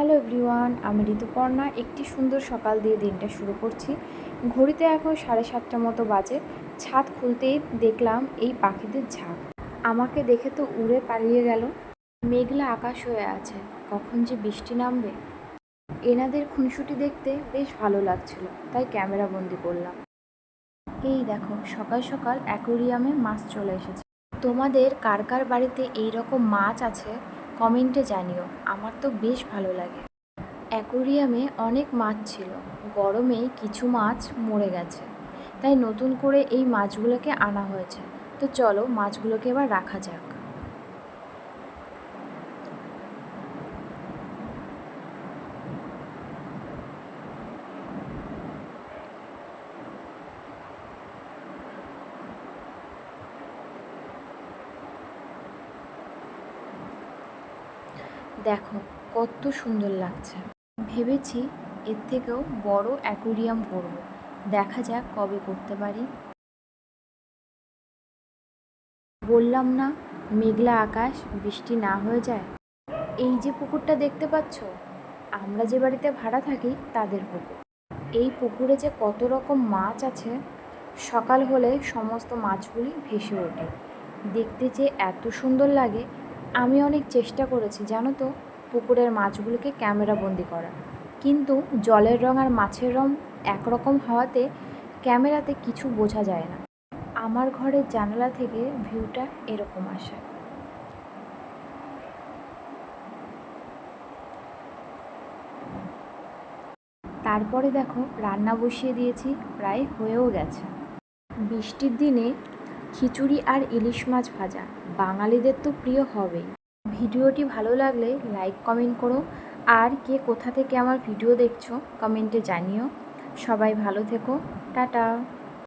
Hello everyone, আমি ঋতুপর্ণা। একটি সুন্দর সকাল দিয়ে দিনটা শুরু করছি। ঘড়িতে এখন সাড়ে সাতটা মতো বাজে। ছাদ খুলতেই দেখলাম এই পাখিদের ঝাঁক। আমাকে দেখে তো উড়ে পালিয়ে গেল। মেঘলা আকাশ হয়ে আছে। কখন যে বৃষ্টি নামবে? এনাদের খুনসুটি দেখতে বেশ ভালো লাগছিল, তাই ক্যামেরা বন্দি করলাম। এই দেখো, সকাল সকাল অ্যাকোরিয়ামে মাছ চলে এসেছে। তোমাদের কার কার বাড়িতে এই রকম মাছ আছে? কমেন্টে জানিও, আমার তো বেশ ভালো লাগে। অ্যাকোরিয়ামে অনেক মাছ ছিল গরমে কিছু মাছ মরে গেছে। তাই নতুন করে এই মাছগুলোকে আনা হয়েছে। তো চলো মাছগুলোকে এবার রাখা যাক। দেখো, কত সুন্দর লাগছে। ভেবেছি এর থেকেও বড় অ্যাকোরিয়াম করব। দেখা যাক কবে করতে পারি। বললাম না, মেঘলা আকাশ, বৃষ্টি না হয়ে যায়? এই যে পুকুরটা দেখতে পাচ্ছ, আমরা যে বাড়িতে ভাড়া থাকি তাদের পুকুর। এই পুকুরে যে কত রকম মাছ আছে, সকাল হলে সমস্ত মাছগুলি ভেসে ওঠে। দেখতে যে এত সুন্দর লাগে আমি অনেক চেষ্টা করেছি, জানো তো, পুকুরের মাছগুলোকে ক্যামেরা বন্দি করা। কিন্তু জলের রং আর মাছের রং একরকম হওয়াতে ক্যামেরাতে কিছু বোঝা যায় না। আমার ঘরের জানালা থেকে ভিউটা এরকম আসে। তারপরে দেখো, রান্না বসিয়ে দিয়েছি, প্রায় হয়েও গেছে। বৃষ্টির দিনে খিচুড়ি আর ইলিশ মাছ ভাজা। বাঙালিদের তো প্রিয় হবেই। ভিডিওটি ভালো লাগলে লাইক, কমেন্ট করো। আর কে কোথা থেকে আমার ভিডিও দেখছ, কমেন্টে জানিও। সবাই ভালো থেকো। টাটা।